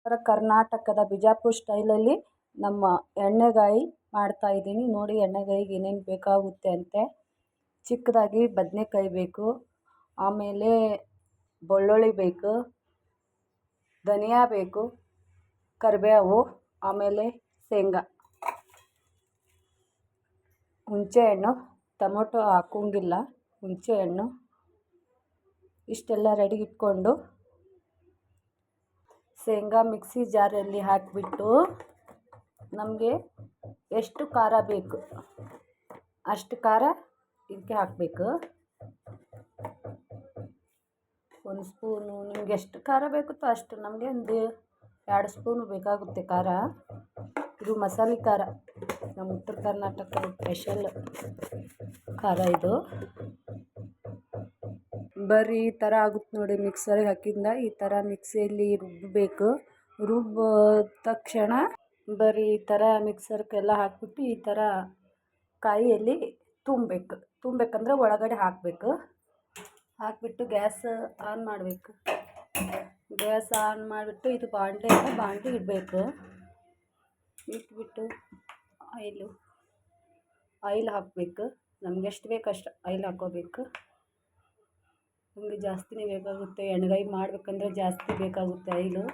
ಉತ್ತರ ಕರ್ನಾಟಕದ ಬಿಜಾಪುರ ಸ್ಟೈಲಲ್ಲಿ ನಮ್ಮ ಎಣ್ಣೆಗಾಯಿ ಮಾಡ್ತಾ ಇದ್ದೀನಿ. ನೋಡಿ ಎಣ್ಣೆಗಾಯಿಗೆ ಏನೇನು ಬೇಕಾಗುತ್ತೆ ಅಂತೆ. ಚಿಕ್ಕದಾಗಿ ಬದನೇಕಾಯಿ ಬೇಕು, ಆಮೇಲೆ ಬೆಳ್ಳುಳ್ಳಿ ಬೇಕು, ಧನಿಯಾ ಬೇಕು, ಕರಿಬೇವು, ಆಮೇಲೆ ಶೇಂಗಾ. ಹುಣಸೆಹಣ್ಣು ಟೊಮೊಟೊ ಹಾಕೋಂಗಿಲ್ಲ ಹುಣಸೆಹಣ್ಣು ಇಷ್ಟೆಲ್ಲ ರೆಡಿ ಇಟ್ಕೊಂಡು ಶೇಂಗಾ ಮಿಕ್ಸಿ ಜಾರಲ್ಲಿ ಹಾಕಿಬಿಟ್ಟು ನಮಗೆ ಎಷ್ಟು ಖಾರ ಬೇಕು? ಅಷ್ಟು ಖಾರ ಇದಕ್ಕೆ ಹಾಕಬೇಕು. ಒಂದು ಸ್ಪೂನು ನಿಮ್ಗೆ ಎಷ್ಟು ಖಾರ ಬೇಕುತ್ತೋ ಅಷ್ಟು ನಮಗೆ ಒಂದು ಎರಡು ಸ್ಪೂನು ಬೇಕಾಗುತ್ತೆ ಖಾರ. ಇದು ಮಸಾಲೆ ಖಾರ. ನಮ್ಮ ಉತ್ತರ ಕರ್ನಾಟಕದ ಸ್ಪೆಷಲ್ ಖಾರ ಇದು. ಬರೀ ಈ ಥರ ಆಗುತ್ತೆ ನೋಡಿ ಮಿಕ್ಸರ್ಗೆ ಹಾಕಿಂದ ಈ ಥರ ಮಿಕ್ಸಿಯಲ್ಲಿ ರುಬ್ಬಬೇಕು ರುಬ್ಬ ತಕ್ಷಣ ಬರೀ ಈ ಥರ ಮಿಕ್ಸರ್ಗೆಲ್ಲ ಹಾಕಿಬಿಟ್ಟು ಈ ಥರ ಕಾಯಿಯಲ್ಲಿ ತುಂಬಬೇಕು. ತುಂಬಬೇಕಂದ್ರೆ ಒಳಗಡೆ ಹಾಕಬೇಕು. ಹಾಕಿಬಿಟ್ಟು ಗ್ಯಾಸ್ ಆನ್ ಮಾಡಬೇಕು. ಗ್ಯಾಸ್ ಆನ್ ಮಾಡಿಬಿಟ್ಟು ಇದು ಬಾಣಲೆ ಬಾಂಡೆ ಇಡಬೇಕು. ಇಟ್ಬಿಟ್ಟು ಆಯಿಲು, ಆಯಿಲ್ ಹಾಕಬೇಕು. ನಮ್ಗೆ ಎಷ್ಟು ಬೇಕು ಅಷ್ಟು ಆಯಿಲ್ ಹಾಕ್ಕೋಬೇಕು. ನಮಗೆ ಜಾಸ್ತಿನೇ ಬೇಕಾಗುತ್ತೆ, ಎಣ್ಗಾಯಿ ಮಾಡಬೇಕಂದ್ರೆ ಜಾಸ್ತಿ ಬೇಕಾಗುತ್ತೆ ಆಯಿಲು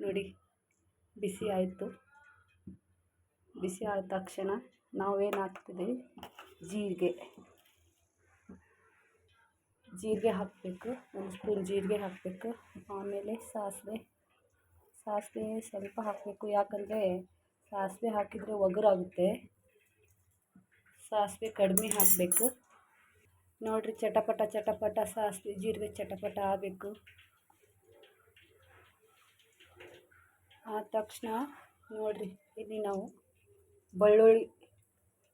ನೋಡಿ, ಬಿಸಿ ಆಯಿತು. ಬಿಸಿ ಆದ ತಕ್ಷಣ ನಾವೇನು ಹಾಕ್ತಿದ್ದೀವಿ ಜೀರಿಗೆ. ಜೀರಿಗೆ ಹಾಕಬೇಕು, ಒಂದು ಸ್ಪೂನ್ ಜೀರಿಗೆ ಹಾಕಬೇಕು, ಆಮೇಲೆ ಸಾಸಿವೆ. ಸಾಸಿವೆ ಸ್ವಲ್ಪ ಹಾಕಬೇಕು, ಯಾಕಂದರೆ ಸಾಸಿವೆ ಹಾಕಿದರೆ ಒಗರಾಗುತ್ತೆ ಸಾಸಿವೆ ಕಡಿಮೆ ಹಾಕಬೇಕು. ನೋಡಿರಿ ಚಟಪಟ ಚಟಪಟ ಸಾಸಿವೆ ಜೀರಿಗೆ ಚಟಪಟ ಆಗಬೇಕು. ಆದ ತಕ್ಷಣ ನೋಡಿರಿ, ಇಲ್ಲಿ ನಾವು ಬೆಳ್ಳುಳ್ಳಿ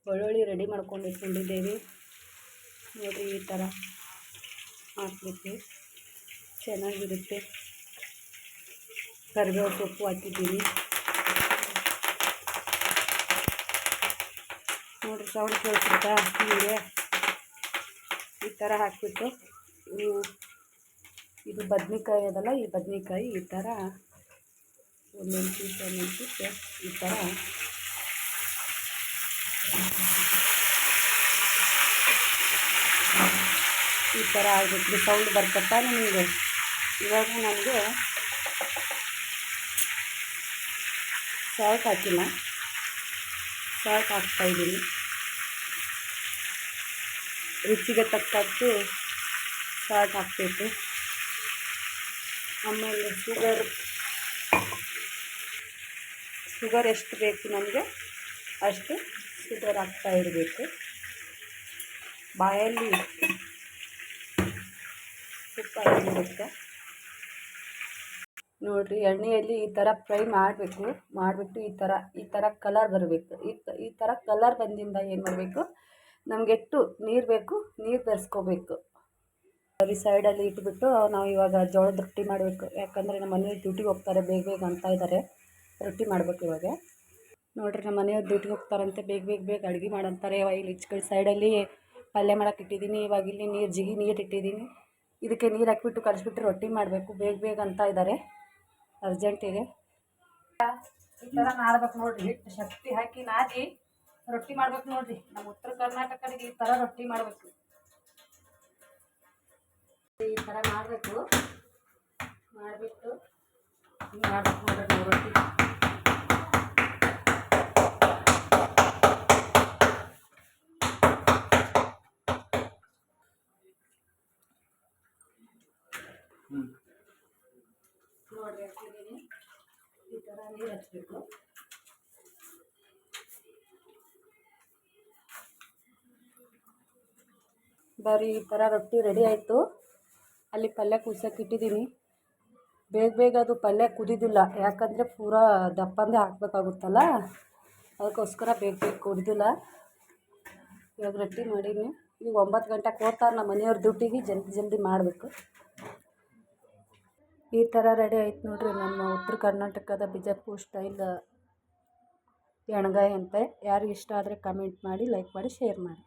ಬೆಳ್ಳುಳ್ಳಿ ರೆಡಿ ಮಾಡ್ಕೊಂಡು ಇಟ್ಕೊಂಡಿದ್ದೇವೆ. ನೋಡಿರಿ ಈ ಥರ ಹಾಕಬೇಕು ಚೆನ್ನಾಗಿರುತ್ತೆ. ಕರಿಬೇವು ಸೊಪ್ಪು ಹಾಕಿದ್ದೀನಿ. ನೋಡಿರಿ ಸೌಂಡ್ ಕೇಳಿಸುತ್ತಾ ನಿಮಗೆ ಈ ಥರ ಹಾಕಿಬಿಟ್ಟು ಇದು ಬದನೆಕಾಯಿ ಅದಲ್ಲ, ಈ ಬದನೆಕಾಯಿ ಈ ಥರ ಒಂದೊಂದು ಪೀಸ್ ಒಂದೊಂದು ಪೀಸ್ ಈ ಥರ ಈ ಥರ ಆಗಿಬಿಟ್ಟು ಸೌಂಡ್ ಬರ್ತಪ್ಪ ನಿಮಗೆ? ಇವಾಗ ನನಗೆ ಸಾಲ್ಟ್ ಹಾಕಿಲ್ಲ. ಸಾಲ್ಟ್ ಹಾಕ್ತಾಯಿದ್ದೀನಿ ರುಚಿಗೆ ತಕ್ಕಷ್ಟು ಸಾಲ್ಟ್ ಹಾಕಬೇಕು. ಆಮೇಲೆ ಶುಗರ್ ಶುಗರ್ ಎಷ್ಟು ಬೇಕು ನಮಗೆ, ಅಷ್ಟು ಶುಗರ್ ಹಾಕ್ತಾ ಇರಬೇಕು. ಬಾಯಲ್ಲಿ ತುಪ್ಪ ನೋಡಿರಿ, ಎಣ್ಣೆಯಲ್ಲಿ ಈ ಥರ ಫ್ರೈ ಮಾಡಬೇಕು, ಮಾಡಿಬಿಟ್ಟು ಈ ಥರ ಈ ಥರ ಕಲರ್ ಬರಬೇಕು. ಈ ಈ ಥರ ಕಲರ್ ಬಂದಿಂದ ಏನು ಮಾಡಬೇಕು ನಮಗೆ ಎಷ್ಟು ನೀರು ಬೇಕು, ನೀರು ಬೆರೆಸ್ಕೋಬೇಕು. ಬರೀ ಸೈಡಲ್ಲಿ ಇಟ್ಬಿಟ್ಟು ನಾವು ಇವಾಗ ಜೋಳದ ರೊಟ್ಟಿ ಮಾಡಬೇಕು. ಯಾಕಂದರೆ ನಮ್ಮ ಮನೆಯವ್ರು ಡ್ಯೂಟಿಗೆ ಹೋಗ್ತಾರೆ, ಬೇಗ ಬೇಗ ಅಂತ ಇದ್ದಾರೆ ರೊಟ್ಟಿ ಮಾಡಬೇಕು ಇವಾಗ. ನೋಡಿರಿ ನಮ್ಮ ಮನೆಯವ್ರು ಡ್ಯೂಟಿಗೆ ಹೋಗ್ತಾರಂತೆ, ಬೇಗ ಬೇಗ ಬೇಗ ಅಡುಗೆ ಮಾಡಂತಾರೆ. ಇಲ್ಲಿ ಇಚ್ಕಡೆ ಸೈಡಲ್ಲಿ ಪಲ್ಯ ಮಾಡೋಕೆ ಇಟ್ಟಿದ್ದೀನಿ ಇವಾಗ ಇಲ್ಲಿ ನೀರು, ಜಿಗಿ ನೀರು ಇಟ್ಟಿದ್ದೀನಿ ಇದಕ್ಕೆ ನೀರು ಹಾಕ್ಬಿಟ್ಟು ಕಲಿಸ್ಬಿಟ್ಟು ರೊಟ್ಟಿ ಮಾಡಬೇಕು, ಬೇಗ ಬೇಗ ಅಂತ ಇದ್ದಾರೆ ಅರ್ಜೆಂಟಿಗೆ ಈ ಥರ ನಾಡ್ಬೇಕು ನೋಡಿರಿ. ಹಿಟ್ಟು ಶಕ್ತಿ ಹಾಕಿ ನಾದಿ. ರೊಟ್ಟಿ ಮಾಡ್ಬೇಕು ನೋಡಿರಿ. ನಮ್ಮ ಉತ್ತರ ಕರ್ನಾಟಕದಲ್ಲಿ ಈ ಥರ ರೊಟ್ಟಿ ಮಾಡಬೇಕು. ಈ ಥರ ಮಾಡಬೇಕು. ಮಾಡಿಬಿಟ್ಟು ಹಿಂಗೆ ಮಾಡ್ಬೇಕು ನೋಡಿರಿ ನಾವು ರೊಟ್ಟಿ. ನೋಡ್ರಿ ಹಾಕಿದ್ದೀನಿ. ಈ ಥರ ನೀರು ಹಚ್ಚಬೇಕು ಬರೀ ಈ ಥರ ರೊಟ್ಟಿ ರೆಡಿ ಆಯಿತು. ಅಲ್ಲಿ ಪಲ್ಯ ಕುದಿಸೋಕೆ ಇಟ್ಟಿದ್ದೀನಿ. ಬೇಗ ಬೇಗ ಅದು ಪಲ್ಯ ಕುದಿದಿಲ್ಲ. ಯಾಕಂದರೆ ಪೂರಾ ದಪ್ಪಂದೇ ಹಾಕಬೇಕಾಗುತ್ತಲ್ಲ? ಅದಕ್ಕೋಸ್ಕರ ಬೇಗ ಬೇಗ ಕುಡಿದಿಲ್ಲ ಇವಾಗ ರೊಟ್ಟಿ ಮಾಡೀನಿ. ಈಗ ಒಂಬತ್ತು ಗಂಟೆಗೆ ಹೋಗ್ತಾರೆ ನಮ್ಮ ಮನೆಯವ್ರ ದುಡ್ಡಿಗೆ ಜಲ್ದಿ ಜಲ್ದಿ ಮಾಡಬೇಕು. ಈ ಥರ ರೆಡಿ ಆಯ್ತು ನೋಡಿರಿ ನಮ್ಮ ಉತ್ತರ ಕರ್ನಾಟಕದ ಬಿಜಾಪುರ ಸ್ಟೈಲ್ ಎಣ್ಗಾಯಿ ಅಂತೆ. ಯಾರಿಗಿಷ್ಟ ಆದರೆ ಕಮೆಂಟ್ ಮಾಡಿ ಲೈಕ್ ಮಾಡಿ ಶೇರ್ ಮಾಡಿ.